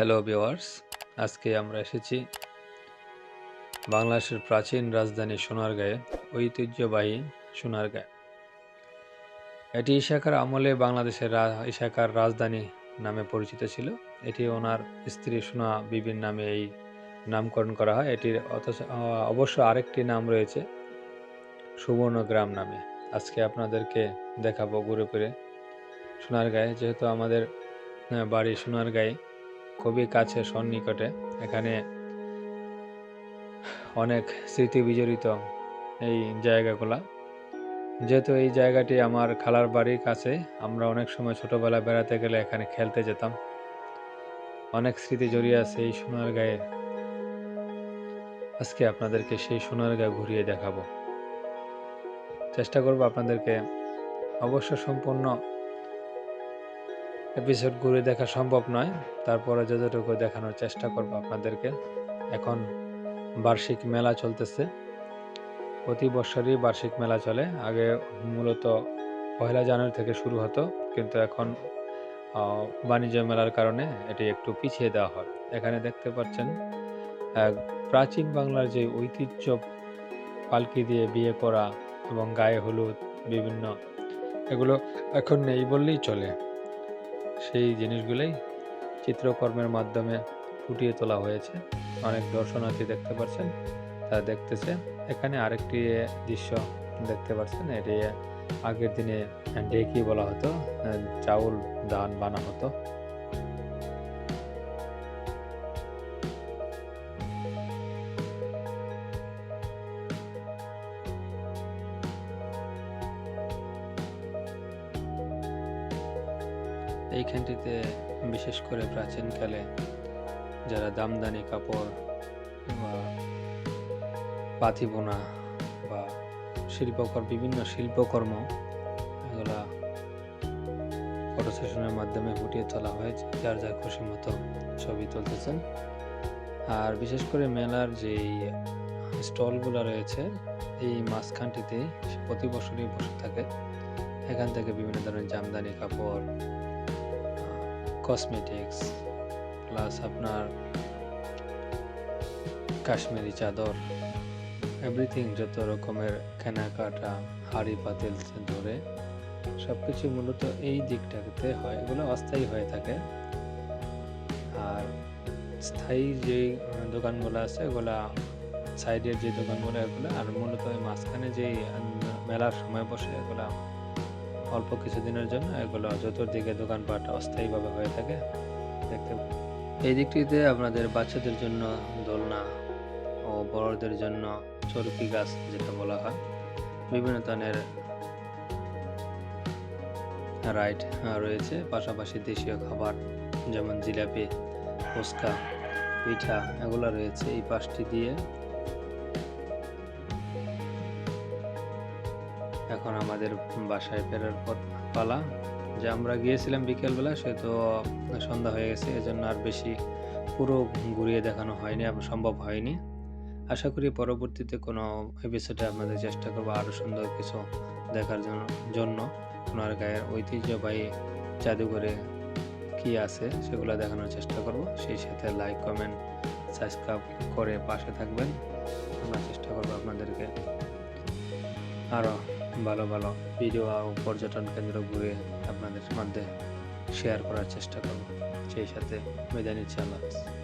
Hello viewers আজকে আমরা এসেছি বাংলাদেশের প্রাচীন রাজধানী সোনারগাঁয়ে, ঐতিহ্যবাহী সোনারগাঁ এটি ইশাকার আমলে বাংলাদেশের ইশাকার রাজধানী নামে পরিচিত ছিল। এটি ওনার স্ত্রী সোনা বিবির নামে এই নামকরণ করা হয়। এটির অথচ অবশ্য আরেকটি নাম রয়েছে সুবর্ণগ্রাম নামে। আজকে আপনাদেরকে দেখাবো ঘুরে ফিরে সোনারগাঁয়ে। যেহেতু আমাদের বাড়ি সোনারগাঁয়ে খুবই কাছে, সন্নিকটে। এখানে অনেক স্মৃতি বিজড়িত এই জায়গাগুলা। যেহেতু এই জায়গাটি আমার খালার বাড়ির কাছে, আমরা অনেক সময় ছোটবেলা বেড়াতে গেলে এখানে খেলতে যেতাম। অনেক স্মৃতি জড়িয়ে আছে এই সোনার গায়ে। আজকে আপনাদেরকে সেই সোনার গায়ে ঘুরিয়ে দেখাবো। চেষ্টা করব আপনাদেরকে অবশ্য সম্পূর্ণ এপিসোড ঘুরে দেখা সম্ভব নয় তারপরে যতটুকু দেখানোর চেষ্টা করব আপনাদেরকে। এখন বার্ষিক মেলা চলতেছে। প্রতি বছরই বার্ষিক মেলা চলে। আগে মূলত পয়লা জানুয়ারি থেকে শুরু হতো, কিন্তু এখন বাণিজ্য মেলার কারণে এটি একটু পিছিয়ে দেওয়া হয়। এখানে দেখতে পাচ্ছেন প্রাচীন বাংলার যে ঐতিহ্য পালকি দিয়ে বিয়ে করা এবং গায়ে হলুদ, বিভিন্ন, এগুলো এখন নেই বললেই চলে। সেই জিনিসগুলোই চিত্রকর্মের মাধ্যমে ফুটিয়ে তোলা হয়েছে। অনেক দর্শনার্থী দেখতে পাচ্ছেন তারা দেখতেছে। এখানে আরেকটি দৃশ্য দেখতে পাচ্ছেন এটি আগের দিনে ডেকি বলা হতো চাউল ধান বানা হতো। এইখানটিতে, বিশেষ করে প্রাচীনকালে যারা দামদানি কাপড় বা পাথি বোনা বা শিল্পকর, বিভিন্ন শিল্পকর্ম, এগুলা ফটো সেশনের মাধ্যমে ফুটিয়ে তোলা হয়েছে। যার যার খুশি মতো ছবি তুলতেছেন। আর বিশেষ করে মেলার যে স্টলগুলো রয়েছে, এই মাঝখানটিতে প্রতি বছরই বসে থাকে। এখান থেকে বিভিন্ন ধরনের জামদানি কাপড় কসমেটিক্স প্লাস আপনার কাশ্মীরি চাদর এভরিথিং যত রকমের কেনাকাটা, হাড়ি পাতিল ধরে সব কিছু মূলত এই দিকটাতে হয়, এগুলো অস্থায়ী হয়ে থাকে। আর স্থায়ী যে দোকানগুলো আছে এগুলা সাইডের যে দোকানগুলো, এগুলো আর মূলত মাঝখানে যে মেলার সময় বসে এগুলা অল্প কিছুদিনের জন্য এগুলো চতুর্দিকে দোকানপাট অস্থায়ীভাবে হয়ে থাকে, দেখতে এই দিকটিতে আপনাদের বাচ্চাদের জন্য দোলনা ও বড়দের জন্য চরকি গাছ যেটা বলা হয়, বিভিন্ন ধরনের রাইড রয়েছে, পাশাপাশি দেশীয় খাবার যেমন জিলাপি, ফুচকা, পিঠা এগুলো রয়েছে এই পাশটি দিয়ে। এখন আমাদের বাসায় ফেরার পর পালা যে আমরা গিয়েছিলাম বিকেলবেলা, সে তো সন্ধ্যা হয়ে গেছে, এজন্য আর বেশি পুরো ঘুরিয়ে দেখানো হয়নি সম্ভব হয়নি। আশা করি পরবর্তীতে কোনো এপিসোডে আপনাদের চেষ্টা করব আরও সুন্দর কিছু দেখার জন্য। ওনার গায়ের ঐতিহ্যবাহী জাদুঘরে কি আছে সেগুলো দেখানোর চেষ্টা করব। সেই সাথে লাইক কমেন্ট সাবস্ক্রাইব করে পাশে থাকবেন। আমরা চেষ্টা করব আপনাদেরকে আরও ভালো ভালো ভিডিও ও পর্যটন কেন্দ্র ঘুরে আপনাদের মধ্যে শেয়ার করার চেষ্টা করব সেই সাথে মেদানি হাফেজ।